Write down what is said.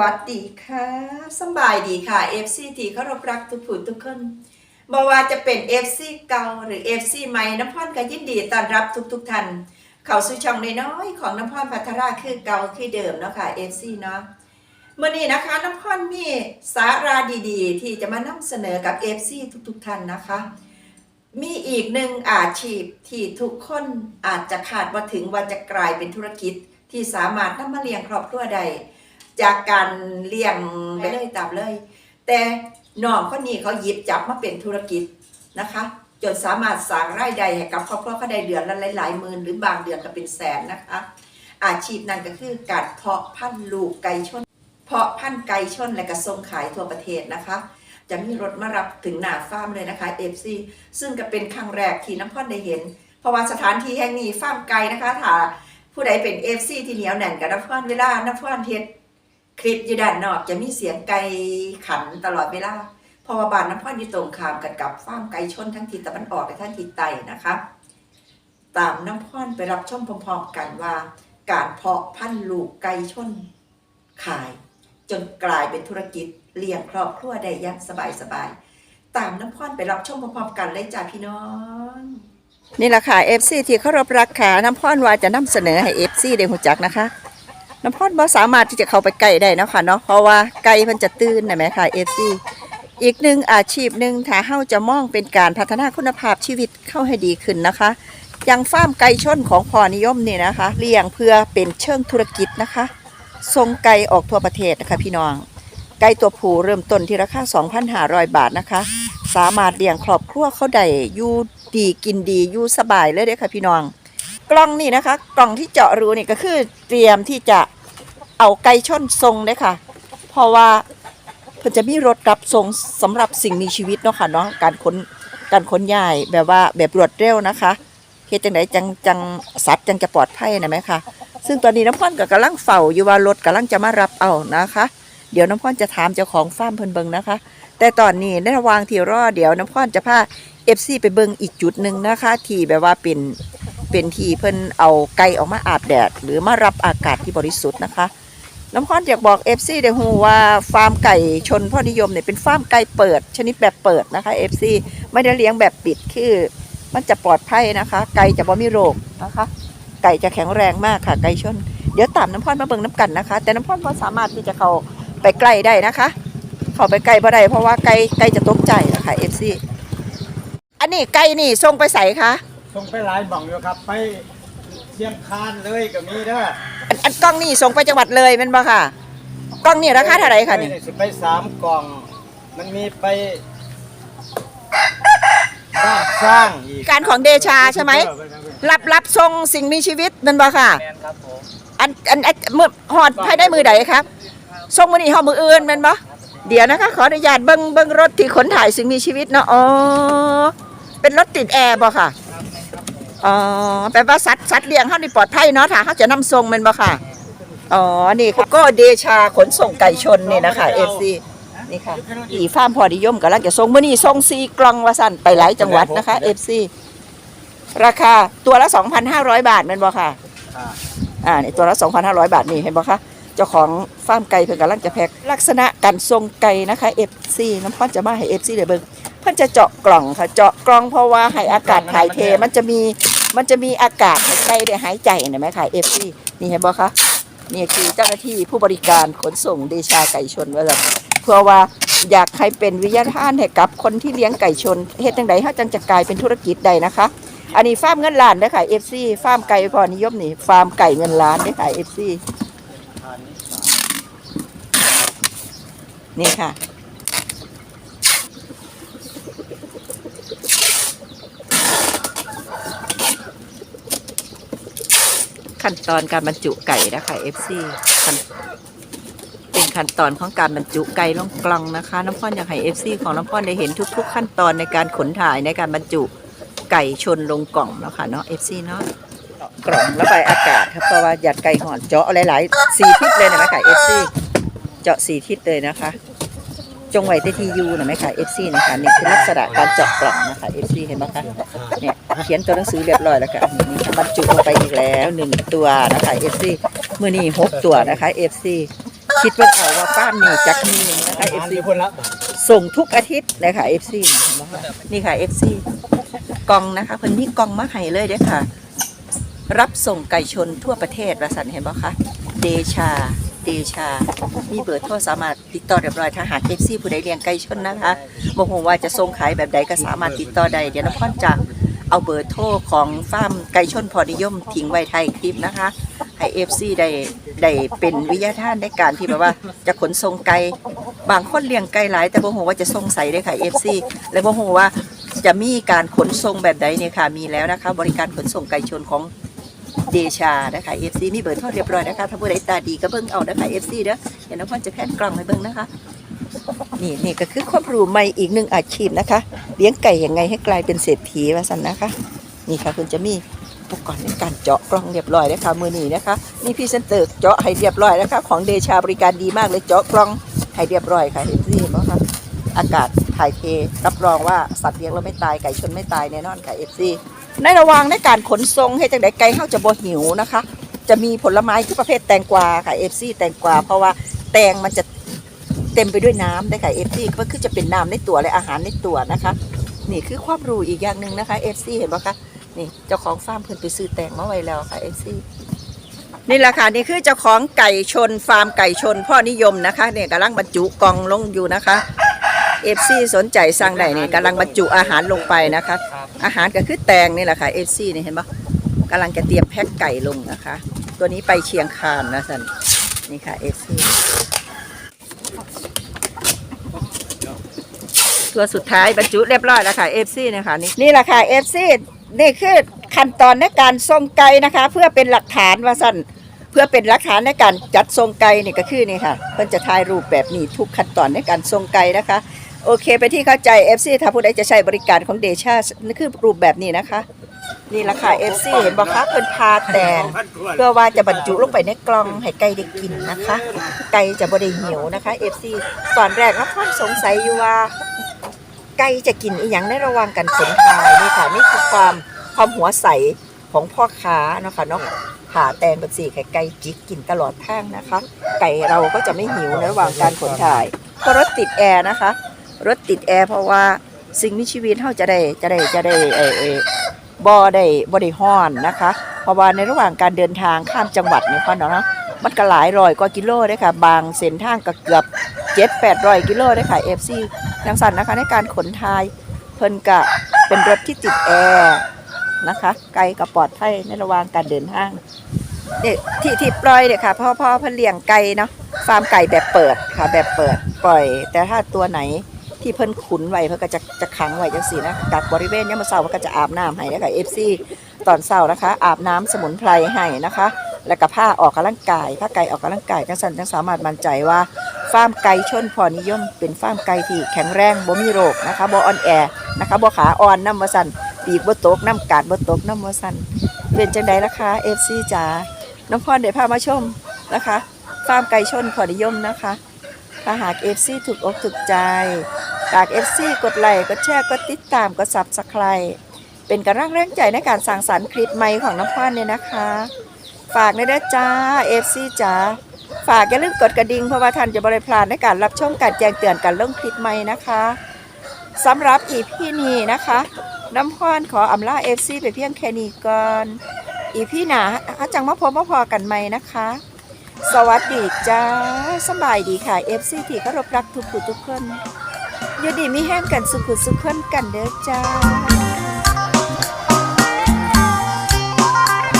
วัสดีค่ะสบายดีค่ะ FC ที่เคารพรักทุกผู้ทุกคนบ่ว่าจะเป็น FC เก่าหรือ FC ใหม่น้ำพรก็ยินดีต้อนรับทุกๆท่านเข้าสู่ช่องน้อยๆของน้ำพรพัทราคือเก่าคือเดิมเนาะค่ะ FC เนาะเมื่อนี้นะคะน้ำพรมีสาระดีๆ ที่จะมานำเสนอกับ FC ทุกๆท่านนะคะ มีอีกหนึ่งอาชีพที่ทุกคนอาจจะคาดว่าถึงว่าจะกลายเป็นธุรกิจที่สามารถนำมาเลี้ยงครอบครัวได้ จากการเลี้ยงไปเลยตามเลย แต่น้องคนนี้เขาหยิบจับมาเป็นธุรกิจนะคะ จนสามารถสร้างรายได้ให้กับครอบครัวเขาได้เดือนละหลายๆหมื่นหรือบางเดือนก็เป็นแสนนะคะ อาชีพนั้นก็คือการเพาะพันธุ์ลูกไก่ชน เพาะพันธุ์ไก่ชนและก็ส่งขายทั่วประเทศนะคะจะมีรถมารับถึงหน้าฟาร์มเลยนะคะ FC ซึ่งก็เป็นครั้งแรกที่น้ำพ่อนได้เห็น เพราะว่าสถานที่แห่งนี้ฟาร์มไก่นะคะถ้าผู้ใดเป็น FC ที่เหนียวแน่นกับน้ำพ่อนเวลาน้ำพ่อนเฮ็ด คลิปอยู่ด้านนอกจะมีเสียงไก่ขันตลอดเวลาพราะว่าบานน้ำพ่อนอยู่ตรงขามกันกับฟาร์มไก่ชนทั้งทิศตะวันออกและทั้งทิศใต้นะคะ ตามน้ำพ่อนไปรับชมพร้อมๆกันว่า การเพาะพันธุ์ลูกไก่ชน ขาย จนกลายเป็นธุรกิจเลี้ยงครอบครัวได้อย่างสบายๆตามน้ำพ่อนไปรับชมพร้อมๆกันเลยจ้าพี่น้องนี่แหละค่ะ FC ที่เคารพรักค่ะน้ำพ่อนว่าจะนำเสนอให้ FC ได้หูจักนะคะ น้ำพอดบ่สามารถที่จะเข้าไปใกล้ได้นะคะเนาะเพราะว่าไก่เพิ่นจะตื่นนะแม่ค่ะ FC อีกหนึ่งอาชีพหนึ่งถ้าเฮาจะมองเป็นการพัฒนาคุณภาพชีวิตเข้าให้ดีขึ้นนะคะอย่างฟาร์มไก่ชนของพอนิยมนี่นะคะเลี้ยงเพื่อเป็นเชิงธุรกิจนะคะส่งไก่ออกทั่วประเทศนะคะพี่น้อง ไก่ตัวผู้เริ่มต้นที่ราคา 2,500 บาทนะคะ สามารถเลี้ยงครอบครัวเขาได้อยู่ดีกินดีอยู่สบายเลยเด้ค่ะพี่น้อง กล่องนี่นะคะ กล่องที่เจาะรูนี่ก็คือเตรียมที่จะ เอาไก่ชนทรงเลยค่ะ เพราะว่าเพิ่นจะมีรถรับส่งสำหรับสิ่งมีชีวิตเนาะค่ะเนาะการขนการขนย้ายแบบว่าแบบรวดเร็วนะคะเฮ็ดจังไดจังจังสัตว์จังจะปลอดภัยนะไหมคะซึ่งตอนนี้น้ำพ่อนก็กำลังเฝ้าอยู่ว่ารถกำลังจะมารับเอานะคะ เดี๋ยวน้ำพ่อนจะถามเจ้าของฟาร์มเพิ่นเบิงนะคะ แต่ตอนนี้ในระหว่างที่รอเดี๋ยวน้ำพ่อนจะพา FC ไปเบิงอีกจุดหนึ่งนะคะ ที่แบบว่าเป็นเป็นที่เพิ่นเอาไก่ออกมาอาบแดด หรือมารับอากาศที่บริสุทธิ์นะคะ น้ำพรอยากบอก FC เดฮูว่าฟาร์มไก่ชนพ่อนิยมเนี่ยเป็นฟาร์มไก่เปิด ชนิดแบบเปิดนะคะ FC ไม่ได้เลี้ยงแบบปิดคือ มันจะปลอดภัยนะคะ ไก่จะบ่มีโรคนะคะ ไก่จะแข็งแรงมากค่ะ ไก่ชน เดี๋ยวตามน้ำพรมาเบิ่งน้ำกันนะคะ แต่น้ำพรบ่สามารถที่จะเข้าไปใกล้ได้นะคะ เข้าไปใกล้บ่ได้เพราะว่าไก่ไก่จะตกใจนะคะ FC อันนี้ไก่นี่ส่งไปใส่คะส่งไปหลายบ่องอยู่ครับ ไปเชียงคานเลยก็มีเด้อ อันอันกล้องนี่ส่งไปจังหวัดเลยแมันบ่ค่ะ กล้องนี่ราคาเท่าไหร่คะนี่สิไปสามกล่อง มันมีไปบ้านสร้างอีกการของเดชาใช่ไหมรับรับส่งสิ่งมีชีวิตแมันบ่ค่ะ แมนครับผมอันอันอันมือหอดภายได้มือใดครับส่งมือนี่หอดมืออื่นแมันบ่เดี๋ยวนะคะ ขออนุญาตเบิ้งเบิ้งรถที่ขนถ่ายสิ่งมีชีวิตเนาะอ๋อเป็นรถติดแอร์บ่ค่ะ อ๋อแปลว่าสัตว์สัตว์เลี้ยงเขานี่ปลอดภัยเนาะถ้าเขาจะนำส่งแมันบ่ค่ะ อ๋อ นี่ค่ะก็เดชาขนส่งไก่ชนนี่นะคะเอฟซีนี่ค่ะอีฟาร์มพอนิยมกำลังจะส่งมื้อนี้ส่งซีกล่องว่าสั่นไปหลายจังหวัดนะคะเอฟซีราคาตัวละ 2,500 บาทแมันบ่ค่ะอ่าอ่านี่ตัวละ 2,500 บาทนี่เห็นบ่คะเจ้าของฟาร์มไก่เพิ่นกำลังจะแพ็คลักษณะการทรงไก่นะคะ FC น้ำพ่อนจะมาให้ FC เดี๋ยวเบิ่งเพิ่นจะเจาะกล่องค่ะเจาะกล่องเพราะว่าให้อากาศถ่ายเทมันจะมีมันจะมีอากาศให้ไก่ได้หายใจเห็นไหมคะ FC นี่เห็นบ่คะนี่คือเจ้าหน้าที่ผู้บริการขนส่งเดชาไก่ชนว่าแบบเพื่อว่าอยากให้เป็นวิทยาทานให้กับคนที่เลี้ยงไก่ชนเฮ็ดจังไดเฮาจังจะกลายเป็นธุรกิจได้นะคะ อันนี้ฟาร์มเงินล้านเด้อค่ะ FC ฟาร์มไก่พอนิยมนี่ฟาร์มไก่เงินล้านเด้อค่ะ FC ทานนี้นี่ค่ะ ขั้นตอนการบรรจุไก่นะคะ FC ขั้นเป็นขั้นตอนของการบรรจุไก่ลงกล่องนะคะ น้ำพ่อนอยากให้ FC ของน้ำพ่อนได้เห็นทุก ๆ ขั้นตอนในการขนถ่ายในการบรรจุไก่ชนลงกล่องเนาะค่ะเนาะ FC เนาะกล่องระบายอากาศครับเพราะว่าหยัดไก่ห่อนเจาะหลายๆสี่ทิศเลยนะแม่ค่ะ FC เจาะสี่ทิศเลยนะคะ จงไว้ที่ทียูนะไหมคะ FC นะคะนี่คือลักษณะการเจาะกล่องนะคะ FC เห็นไหมคะเนี่ยเขียนตัวหนังสือเรียบร้อยแล้วค่ะนี่บรรจุลงไปอีกแล้วหนึ่งตัวนะคะ FC มือนี้หกตัวนะคะ FC คิดว่าเอาว่าฟามนี่จักมีนะคะทาน FC อยู่คนละส่งทุกอาทิตย์เลยค่ะ FC นี่ค่ะ FC กล่องนะคะเพิ่นมีกองมาให้เลยเด้อค่ะ รับส่งไก่ชนทั่วประเทศว่าสันเห็นบ่คะเดชา เดชา มีเบอร์โทรสามารถติดต่อเรียบร้อยถ้าหาก FC ผู้ใดเลี้ยงไก่ชนนะคะบ่ฮู้ว่าจะส่งขายแบบใดก็สามารถติดต่อได้เดี๋ยวนครจะเอาเบอร์โทรของฟาร์มไก่ชนพอนิยมทิ้งไว้ไทายคลิปนะคะ ให้ FC ได้ได้เป็นวิทยาทานในการที่แบบว่าจะขนส่งไก่บางคนเลี้ยงไก่หลาย แต่บ่ฮู้ว่าจะส่งใส่ได้ค่ะ FC และบ่ฮู้ว่าจะมีการขนส่งแบบใดเนี่ยค่ะมีแล้วนะคะ บริการขนส่งไก่ชนของ เดชานะคะ FC มีเบอร์โทรเรียบร้อยนะคะถ้าผู้ใดตาดีก็เบิ่งเอานะคะ FC เด้อเดี๋ยวน้องพ่อจะแพนกล่องให้เบิ่งนะคะ นี่นี่ก็คือความรู้ใหม่อีกหนึ่งอาชีพนะคะ เลี้ยงไก่ยังไงให้กลายเป็นเศรษฐีว่าซั่นนะคะ นี่ค่ะคุณจะมีอุปกรณ์ในการเจาะกล้องเรียบร้อยนะคะมือนี้นะคะนี่พี่เซนเตอร์เจาะให้เรียบร้อยนะคะของเดชาบริการดีมากเลยเจาะกล้องให้เรียบร้อยค่ะเห็นที่เนไหมคะอากาศถ่ายเทรับรองว่าสัตว์เลี้ยงเราไม่ตายไก่ชนไม่ตายแน่นอนค่ะเอฟซี ในระหว่างในการขนส่งให้จังไดไก่เฮาจะบ่หิวนะคะ จะมีผลไม้ที่ประเภทแตงกวาค่ะเอฟซีแตงกวาเพราะว่าแตงมันจะเต็มไปด้วยน้ำได้ค่ะเอฟซีก็คือจะเป็นน้ำในตัวและอาหารในตัวนะคะ นี่คือความรู้อีกอย่างหนึ่งนะคะเอฟซีเห็นปะคะนี่เจ้าของฟาร์มเพิ่นไปซื้อแตงมาไว้แล้วค่ะเอฟซีนี่แหละค่ะนี่คือเจ้าของไก่ชนฟาร์มไก่ชนพ่อนิยมนะคะเนี่ยกำลังบรรจุกล่องลงอยู่นะคะ เอฟซีสนใจสั่งได้เนี่ยกำลังบรรจุอาหารลงไปนะคะ อาหารก็คือแตงนี่แหละค่ะเอฟซีนี่เห็นปะกำลังจะเตรียมแพ็คไก่ลงนะคะ ตัวนี้ไปเชียงคานนะสันนี่ค่ะเอฟซีตัวสุดท้ายบรรจุเรียบร้อยแล้วค่ะเอฟซีนะคะนี่นี่แหละค่ะเอฟซีนี่คือขั้นตอนในการส่งไก่นะคะ เพื่อเป็นหลักฐานว่าสั้นเพื่อเป็นหลักฐานในการจัดส่งไก่นี่ก็คือนี่ค่ะเพิ่นจะถ่ายรูปแบบนี้ทุกขั้นตอนในการส่งไก่นะคะ โอเค ไปที่เข้าใจ FC ถ้าผู้ใดจะใช้บริการของเดชาคือรูปแบบนี้นะคะ นี่ละค่ะ FC เห็นบอกคะเพิ่นพาแตงเพื่อว่าจะบรรจุลงไปในกล่องให้ไก่ได้กินนะคะ ไก่จะบ่ได้หิวนะคะ FC ตอนแรกนะพ่อนสงสัยอยู่ว่า ไก่จะกินอีหยังในระหว่างการขนถ่ายนี่ค่ะนี่คือความความหัวใสของพ่อค้านะคะเนาะผ่าแตงแบบสี่ไข่ไก่จิกกินตลอดทางนะคะ ไก่เราก็จะไม่หิวในระหว่างการขนถ่ายเพราะรถติดแอร์นะคะ รถติดแอร์เพราะว่าสิ่งมีชีวิตเขาจะได้จะได้จะได้เออเออบ่ได้บ่ได้ฮ้อนนะคะ เพราะว่าในระหว่างการเดินทางข้ามจังหวัดเนี่ยพ่อเนาะมันก็หลายร้อยกว่ากิโลเด้ค่ะ บางเส้นทางก็เกือบเจ็ดแปดร้อยกิโลเด้ค่ะ FC ดังสันนะคะในการขนทายเพิ่นกะเป็นรถที่ติดแอร์นะคะไกลกับปลอดภัยในระหว่างการเดินทางเนี่ยที่ที่ปล่อยเนี่ยค่ะพ่อพ่อพิ่นเลี้ยงไก่เนาะฟาร์มไก่แบบเปิดค่ะแบบเปิด ปล่อย แต่ถ้าตัวไหน ที่เพิ่นขุนไว้เพิ่นก็จะจะขังไว้จังซี่นะกักบริเวณยามมื้อเช้าเพิ่นก็จะอาบน้ำให้นะคะ FC ตอนเช้านะคะ อาบน้ำสมุนไพรให้นะคะ แล้วก็ผ้าออกกำลังกายผ้าไก่ออกกำลังกายจังสันจังสามารถมั่นใจว่าฟาร์มไก่ชนพอนิยม เป็นฟาร์มไก่ที่แข็งแรงบ่มีโรคนะคะบ่อ่อนแอนะคะบ่ขาอ่อนน้ำบ่สั่นปีกบ่ตกน้ำกาดบ่ตกน้ำบ่สั่นเป็นจังไดล่ะคะ FC จ๋าน้องพรได้พามาชมนะคะฟาร์มไก่ชนพอนิยมนะคะ ถ้าหาก FC ถูกอกถูกใจฝาก FC กดไลค์กดแชร์กดติดตามกด Subscribe เป็นกำลังแรงใจในการสร้างสรรค์คลิปใหม่ของน้องพรเนี่ยนะคะ ฝากในด้จ้า FC จ๋าฝากอย่าลืมกดกระดิ่งเพราะว่าท่านจะบริพลาดในการรับชมการแจ้งเตือนการลงคลิปใหม่นะคะสำหรับอีพี่นี้นะคะ น้ำพรขออำลาเอฟซีไปเพียงแค่นี้ก่อนอีพี่หนาอาจังมาพบมาพอกันใหม่นะคะ สวัสดีจ้าสบายดีค่ะเอฟซีที่เคารพรักทุกผู้ทุกคนอยู่ดีมีแห้งกันสุขุสุขคนกันเด้อจ้า